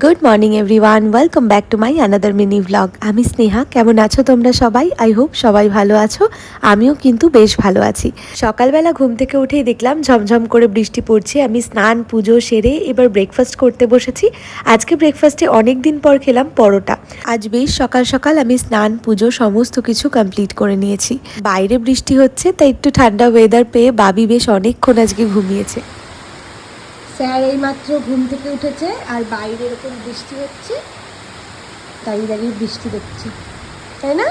Good morning everyone welcome back to my another mini vlog আমি স্নেহা। কেমন আছো তোমরা সবাই? আই হোপ সবাই ভালো আছো। আমিও কিন্তু বেশ ভালো আছি। সকালবেলা ঘুম থেকে উঠেই দেখলাম ঝমঝম করে বৃষ্টি পড়ছে। আমি স্নান, পুজো সেরে এবার ব্রেকফাস্ট করতে বসেছি। আজকে ব্রেকফাস্টে অনেক দিন পর খেলাম পরোটা। আজ বেশ সকাল সকাল আমি স্নান, পুজো সমস্ত কিছু কমপ্লিট করে নিয়েছি। বাইরে বৃষ্টি হচ্ছে, তাই একটু ঠান্ডা ওয়েদার পেয়ে বাবি বেশ অনেকক্ষণ আজকে ঘুমিয়েছে। স্যার এই মাত্র ঘুম থেকে উঠেছে আর বাইরে এরকম বৃষ্টি হচ্ছে। দাঁড়িয়ে দাঁড়িয়ে বৃষ্টি দেখছি। তাই না?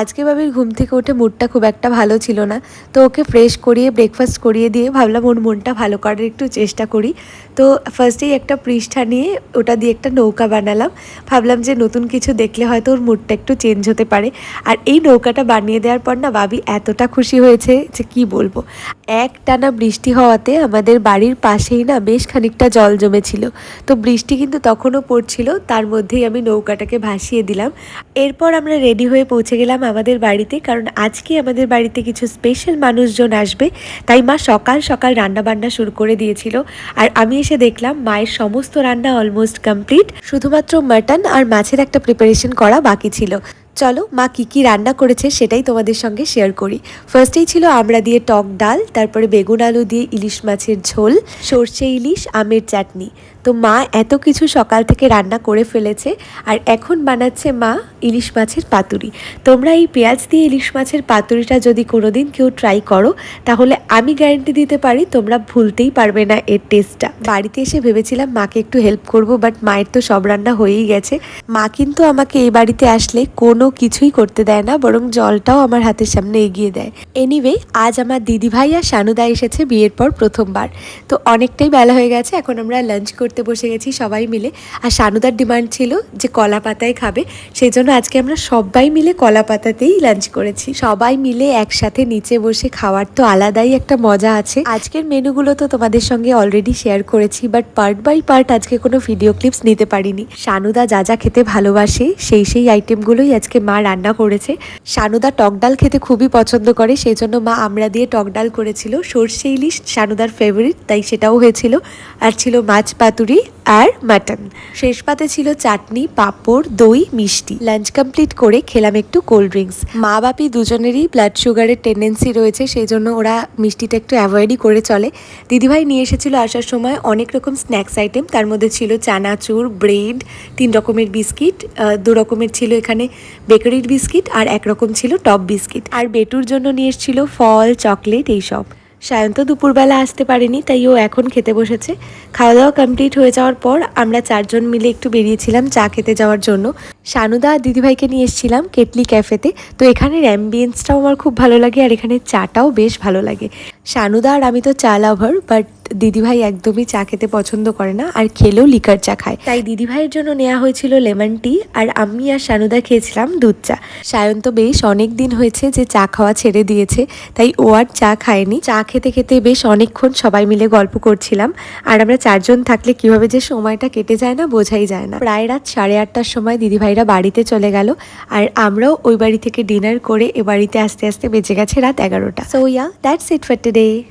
আজকে বাবির ঘুম থেকে উঠে মুডটা খুব একটা ভালো ছিল না। তো ওকে ফ্রেশ করিয়ে ব্রেকফাস্ট করিয়ে দিয়ে ভাবলাম ওর মনটা ভালো করার একটু চেষ্টা করি। তো ফার্স্টেই একটা পৃষ্ঠা নিয়ে ওটা দিয়ে একটা নৌকা বানালাম। ভাবলাম যে নতুন কিছু দেখলে হয়তো ওর মুডটা একটু চেঞ্জ হতে পারে। আর এই নৌকাটা বানিয়ে দেওয়ার পর না বাবি এতটা খুশি হয়েছে যে কি বলব। এক টানা বৃষ্টি হওয়াতে আমাদের বাড়ির পাশেই না বেশ খানিকটা জল জমেছিল। তো বৃষ্টি কিন্তু তখনও পড়ছিল, তার মধ্যেই আমি নৌকাটাকে ভাসিয়ে দিলাম। এরপর আমরা রেডি হয়ে পৌঁছে গেলাম আমাদের বাড়িতে, কারণ আজকে আমাদের বাড়িতে কিছু স্পেশাল মানুষজন আসবে। তাই মা সকাল সকাল রান্না বান্না শুরু করে দিয়েছিল। আর আমি এসে দেখলাম মায়ের সমস্ত রান্না অলমোস্ট কমপ্লিট শুধুমাত্র মাটন আর মাছের একটা প্রিপারেশন করা বাকি ছিল। চলো মা কি কি রান্না করেছে সেটাই তোমাদের সঙ্গে শেয়ার করি। ফার্স্টেই ছিল আমরা দিয়ে টক ডাল, তারপরে বেগুন আলু দিয়ে ইলিশ মাছের ঝোল, সর্ষে ইলিশ, আমের চাটনি। তো মা এত কিছু সকাল থেকে রান্না করে ফেলেছে আর এখন বানাচ্ছে মা ইলিশ মাছের পাতুরি। তোমরা এই পেঁয়াজ দিয়ে ইলিশ মাছের পাতুরিটা যদি কোনোদিন কেউ ট্রাই করো, তাহলে আমি গ্যারেন্টি দিতে পারি তোমরা ভুলতেই পারবে না এর টেস্টটা বাড়িতে এসে ভেবেছিলাম মাকে একটু হেল্প করব বাট মায়ের তো সব রান্না হয়েই গেছে। মা কিন্তু আমাকে এই বাড়িতে আসলে কোনো কিছুই করতে দেয় না, বরং জলটাও আমার হাতের সামনে এগিয়ে দেয়। এনিওয়ে আজ আমার দিদিভাই আর শানুদা এসেছে বিয়ের পর প্রথমবার। তো অনেকটাই বেলা হয়ে গেছে, এখন আমরা লাঞ্চ করতে বসে গেছি সবাই মিলে। আর শানুদার ডিমান্ড ছিল যে কলা পাতায় খাবে, সেই জন্য আজকে আমরা সবাই মিলে কলা পাতাতেই লাঞ্চ করেছি। সবাই মিলে একসাথে নিচে বসে খাওয়ার তো আলাদাই একটা মজা আছে। আজকের মেনুগুলো তো তোমাদের সঙ্গে অলরেডি শেয়ার করেছি বাট পার্ট বাই পার্ট আজকে কোনো ভিডিও ক্লিপস নিতে পারিনি। শানুদা যা যা খেতে ভালোবাসে, সেই সেই আইটেমগুলোই আজকে মা রান্না করেছে। সানুদা টক ডাল খেতে খুবই পছন্দ করে, সেই জন্য মা আমরা দিয়ে টক ডাল করেছিল। সর্ষে ইলিশ সানুদার ফেভারিট তাই সেটাও হয়েছিল। আর ছিল মাছ পাতুরি। আর মাটন। শেষ পাতে ছিল চাটনি, পাঁপড়, দই, মিষ্টি। লাঞ্চ কমপ্লিট করে খেলাম একটু কোল্ড ড্রিঙ্কস। মা বাপি দুজনেরই ব্লাড সুগারের টেন্ডেন্সি রয়েছে, সেই জন্য ওরা মিষ্টিটা একটু অ্যাভয়েডই করে চলে। দিদিভাই নিয়ে এসেছিল আসার সময় অনেক রকম স্ন্যাক্স আইটেম তার মধ্যে ছিল চানাচুর ব্রেড তিন রকমের বিস্কিট দু রকমের ছিল এখানে বেকারির বিস্কিট আর এক রকম ছিল টপ বিস্কিট আর বেটুর জন্য নিয়ে এসেছিল ফল চকলেট এইসব। সায়ন্ত দুপুরবেলা আসতে পারেনি, তাই ও এখন খেতে বসেছে। খাওয়া দাওয়া কমপ্লিট হয়ে যাওয়ার পর আমরা চারজন মিলে একটু বেরিয়েছিলাম চা খেতে যাওয়ার জন্য। সানুদা আর দিদিভাইকে নিয়ে এসেছিলাম কেটলি ক্যাফেতে। তো এখানের অ্যাম্বিয়েন্সটাও আমার খুব ভালো লাগে আর এখানে চাটাও বেশ ভালো লাগে। শানুদা আর আমি তো চা লাভার বাট দিদিভাই একদমই চা খেতে পছন্দ করে না আর খেলেও লিকার চা খায়। তাই দিদিভাইয়ের জন্য নেওয়া হয়েছিল লেমন টি আর আমি আর শানুদা খেয়েছিলাম দুধ চা। সায়ন তো বেশ অনেক দিন হয়েছে যে চা খাওয়া ছেড়ে দিয়েছে, তাই ও আর চা খায়নি। চা খেতে খেতে বেশ অনেকক্ষণ সবাই মিলে গল্প করছিলাম আর আমরা চারজন থাকলে কীভাবে যে সময়টা কেটে যায় না বোঝাই যায় না। প্রায় রাত সাড়ে আটটার সময় দিদিভাইরা বাড়িতে চলে গেল আর আমরাও ওই বাড়ি থেকে ডিনার করে এ বাড়িতে আস্তে আস্তে বেঁচে গেছে রাত এগারোটা। So yeah that's it for đi.